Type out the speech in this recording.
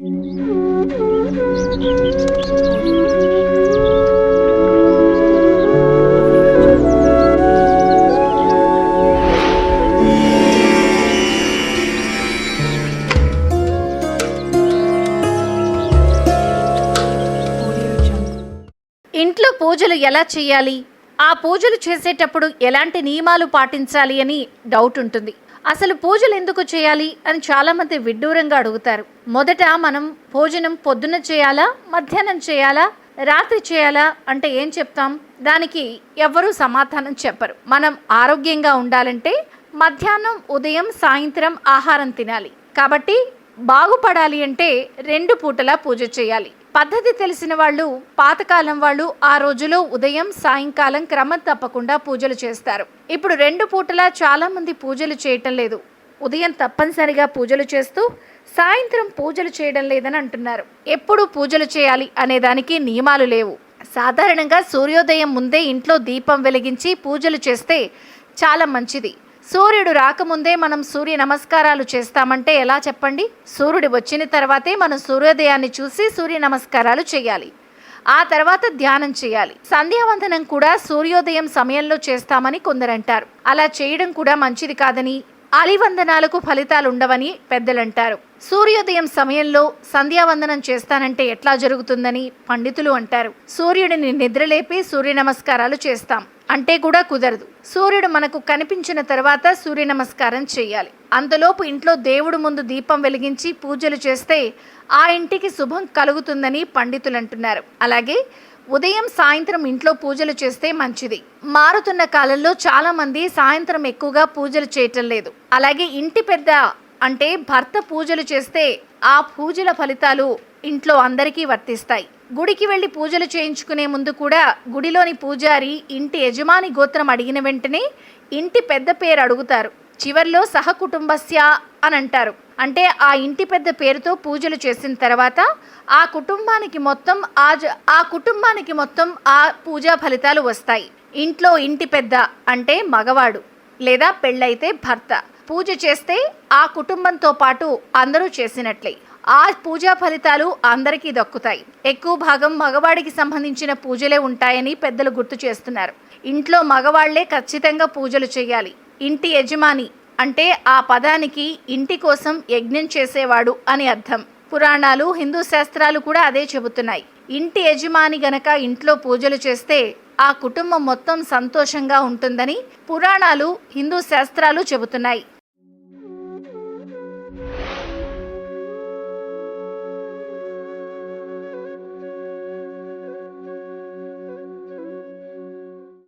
ఇంట్లో పూజలు ఎలా చేయాలి? ఆ పూజలు చేసేటప్పుడు ఎలాంటి నియమాలు పాటించాలి అని డౌట్ ఉంటుంది. అసలు పూజలు ఎందుకు చేయాలి అని చాలామంది విడ్డూరంగా అడుగుతారు. మొదట మనం భోజనం పొద్దున చేయాలా మధ్యాహ్నం చేయాలా రాత్రి చేయాలా అంటే ఏం చెప్తాం? దానికి ఎవ్వరూ సమాధానం చెప్పరు. మనం ఆరోగ్యంగా ఉండాలంటే మధ్యాహ్నం ఉదయం సాయంత్రం ఆహారం తినాలి. కాబట్టి బాగుపడాలి అంటే రెండు పూటలా పూజ చేయాలి. పద్ధతి తెలిసిన వాళ్ళు పాతకాలం వాళ్ళు ఆ రోజులో ఉదయం సాయంకాలం క్రమం తప్పకుండా పూజలు చేస్తారు. ఇప్పుడు రెండు పూటలా చాలామంది పూజలు చేయటం లేదు. ఉదయం తప్పనిసరిగా పూజలు చేస్తూ సాయంత్రం పూజలు చేయడం లేదని అంటున్నారు. ఎప్పుడు పూజలు చేయాలి అనే దానికి నియమాలు లేవు. సాధారణంగా సూర్యోదయం ముందే ఇంట్లో దీపం వెలిగించి పూజలు చేస్తే చాలా మంచిది. సూర్యుడు రాకముందే మనం సూర్య నమస్కారాలు చేస్తామంటే ఎలా చెప్పండి? సూర్యుడు వచ్చిన తర్వాతే మనం సూర్యోదయాన్ని చూసి సూర్య నమస్కారాలు చేయాలి. ఆ తర్వాత ధ్యానం చేయాలి. సంధ్యావందనం కూడా సూర్యోదయం సమయంలో చేస్తామని కొందరంటారు. అలా చేయడం కూడా మంచిది కాదని అలివందనాలకు ఫలితాలు ఉండవని పెద్దలంటారు. సూర్యోదయం సమయంలో సంధ్యావందనం చేస్తానంటే ఎట్లా జరుగుతుందని పండితులు అంటారు. సూర్యుడిని నిద్రలేపి సూర్య నమస్కారాలు చేస్తాం. అంటే కూడా కుదరదు. సూర్యుడు మనకు కనిపించిన తర్వాత సూర్య నమస్కారం చేయాలి. అంతలోపు ఇంట్లో దేవుడు ముందు దీపం వెలిగించి పూజలు చేస్తే ఆ ఇంటికి శుభం కలుగుతుందని పండితులు అంటున్నారు. అలాగే ఉదయం సాయంత్రం ఇంట్లో పూజలు చేస్తే మంచిది. మారుతున్న కాలంలో చాలామంది సాయంత్రం ఎక్కువగా పూజలు చేయటం లేదు. అలాగే ఇంటి పెద్ద అంటే భర్త పూజలు చేస్తే ఆ పూజల ఫలితాలు ఇంట్లో అందరికీ వర్తిస్తాయి. గుడికి వెళ్ళి పూజలు చేయించుకునే ముందు కూడా గుడిలోని పూజారి ఇంటి యజమాని గోత్రం అడిగిన వెంటనే ఇంటి పెద్ద పేరు అడుగుతారు. చివర్లో సహకుటుంబస్య అని అంటారు. అంటే ఆ ఇంటి పెద్ద పేరుతో పూజలు చేసిన తర్వాత ఆ కుటుంబానికి మొత్తం ఆ జ- ఆ కుటుంబానికి మొత్తం ఆ పూజా ఫలితాలు వస్తాయి. ఇంట్లో ఇంటి పెద్ద అంటే మగవాడు లేదా పెళ్ళైతే భర్త. పూజ చేస్తే ఆ కుటుంబంతో పాటు అందరూ చేసినట్లే. ఆ పూజా ఫలితాలు అందరికీ దక్కుతాయి. ఎక్కువ భాగం మగవాడికి సంబంధించిన పూజలే ఉంటాయని పెద్దలు గుర్తు చేస్తున్నారు. ఇంట్లో మగవాళ్ళే ఖచ్చితంగా పూజలు చేయాలి. ఇంటి యజమాని అంటే ఆ పదానికి ఇంటి కోసం యజ్ఞం చేసేవాడు అని అర్థం. పురాణాలు హిందూ శాస్త్రాలు కూడా అదే చెబుతున్నాయి. ఇంటి యజమాని గనక ఇంట్లో పూజలు చేస్తే ఆ కుటుంబం మొత్తం సంతోషంగా ఉంటుందని పురాణాలు హిందూ శాస్త్రాలు చెబుతున్నాయి.